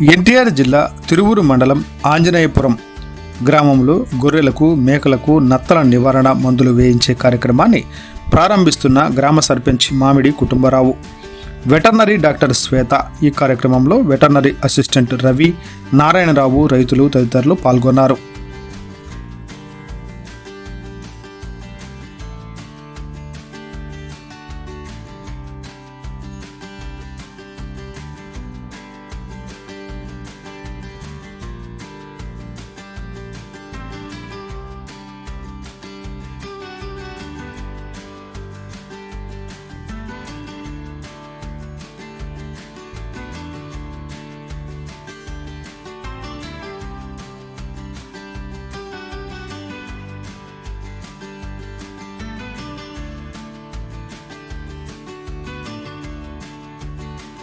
ఎన్టీఆర్ జిల్లా తిరువురు మండలం ఆంజనేయపురం గ్రామంలో గొర్రెలకు మేకలకు నత్తల నివారణ మందులు వేయించే కార్యక్రమాన్ని ప్రారంభిస్తున్న గ్రామ సర్పంచ్ మామిడి కుటుంబరావు. వెటర్నరీ డాక్టర్ శ్వేత ఈ కార్యక్రమంలో వెటర్నరీ అసిస్టెంట్ రవి నారాయణరావు రైతులు తదితరులు పాల్గొన్నారు.